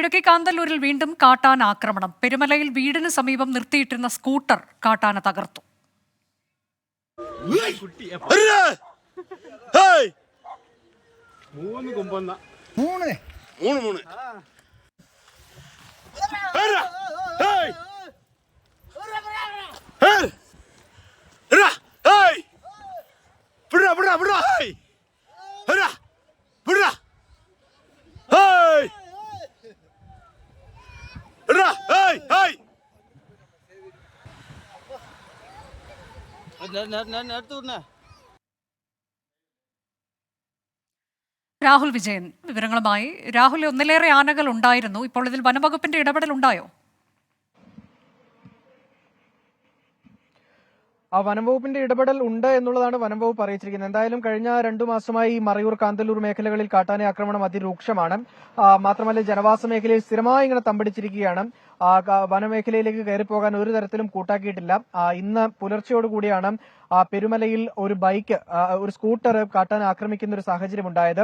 കിഴക്കേ കാന്തല്ലൂരിൽ വീണ്ടും കാട്ടാന ആക്രമണം. പെരുമലയിൽ വീടിന് സമീപം നിർത്തിയിട്ടിരുന്ന സ്കൂട്ടർ കാട്ടാന തകർത്തു. ഹേയ്! മൂന്ന് മൂന്ന് മൂന്ന് രാഹുൽ വിജയൻ വിവരങ്ങളുമായി. രാഹുൽ ഒന്നിലേറെ ആനകൾ ഉണ്ടായിരുന്നു. ഇപ്പോൾ ഇതിൽ വനംവകുപ്പിന്റെ ഇടപെടൽ ഉണ്ടായോ ആ വനംവകുപ്പിന്റെ ഇടപെടൽ ഉണ്ട് എന്നുള്ളതാണ് വനംവകുപ്പ് അറിയിച്ചിരിക്കുന്നത്. എന്തായാലും കഴിഞ്ഞ രണ്ടു മാസമായി മറയൂർ കാന്തല്ലൂർ മേഖലകളിൽ കാട്ടാന ആക്രമണം അതിരൂക്ഷമാണ്. മാത്രമല്ല ജനവാസ മേഖലയിൽ സ്ഥിരമായി ഇങ്ങനെ തമ്പടിച്ചിരിക്കുകയാണ്. വനമേഖലയിലേക്ക് കയറിപ്പോകാൻ ഒരു തരത്തിലും കൂട്ടാക്കിയിട്ടില്ല. ഇന്ന് പുലർച്ചയോടുകൂടിയാണ് പെരുമലയിൽ ഒരു ബൈക്ക് ഒരു സ്കൂട്ടർ കാട്ടാൻ ആക്രമിക്കുന്ന ഒരു സാഹചര്യം ഉണ്ടായത്.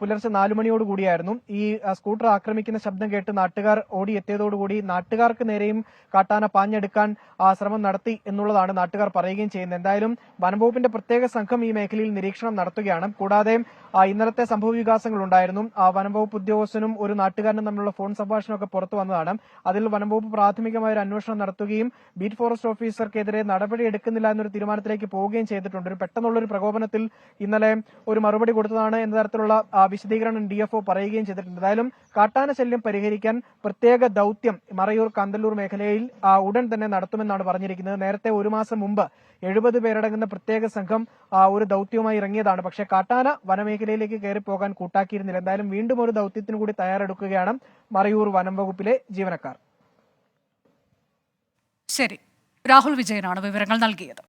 പുലർച്ചെ നാലു മണിയോടുകൂടിയായിരുന്നു ഈ സ്കൂട്ടർ ആക്രമിക്കുന്ന ശബ്ദം കേട്ട് നാട്ടുകാർ ഓടിയെത്തിയതോടുകൂടി നാട്ടുകാർക്ക് നേരെയും കാട്ടാന പാഞ്ഞെടുക്കാൻ ശ്രമം നടത്തി എന്നുള്ളതാണ് നാട്ടുകാർ പറയുകയും ചെയ്യുന്നത് എന്തായാലും വനംവകുപ്പിന്റെ പ്രത്യേക സംഘം ഈ മേഖലയിൽ നിരീക്ഷണം നടത്തുകയാണ്. കൂടാതെ ഇന്നലത്തെ സംഭവ വികാസങ്ങൾ ഉണ്ടായിരുന്നു വനംവകുപ്പ് ഉദ്യോഗസ്ഥനും ഒരു നാട്ടുകാരനും തമ്മിലുള്ള ഫോൺ സംഭാഷണമൊക്കെ പുറത്തു വന്നതാണ്. അതിൽ വനംവകുപ്പ് പ്രാഥമികമായ ഒരു അന്വേഷണം നടത്തുകയും ബീറ്റ് ഫോറസ്റ്റ് ഓഫീസർക്കെതിരെ നടപടി എടുക്കുന്നില്ല എന്നൊരു തീരുമാനത്തിലേക്ക് പോവുകയും ചെയ്തിട്ടുണ്ട്. ഒരു പെട്ടെന്നുള്ള ഒരു പ്രകോപനത്തിൽ ഇന്നലെ ഒരു മറുപടി കൊടുത്തതാണ് എന്ന തരത്തിലുള്ള വിശദീകരണം ഡി എഫ് പറയുകയും ചെയ്തിട്ടുണ്ട്. എന്തായാലും കാട്ടാന ശല്യം പരിഹരിക്കാൻ പ്രത്യേക ദൌത്യം മറയൂർ കാന്തല്ലൂർ മേഖലയിൽ ഉടൻ തന്നെ നടത്തുമെന്നാണ് പറഞ്ഞിരിക്കുന്നത്. നേരത്തെ ഒരു മാസം മുമ്പ് എഴുപത് പേരടങ്ങുന്ന പ്രത്യേക സംഘം ഒരു ദൌത്യവുമായി ഇറങ്ങിയതാണ്. പക്ഷേ കാട്ടാന വനമേഖലയിലേക്ക് കയറി പോകാൻ കൂട്ടാക്കിയിരുന്നില്ല. എന്തായാലും വീണ്ടും ഒരു ദൌത്യത്തിന് കൂടി തയ്യാറെടുക്കുകയാണ് മറയൂർ വനം വകുപ്പിലെ ജീവനക്കാർ. ശരി. രാഹുൽ വിജയനാണ് വിവരങ്ങൾ നൽകിയത്.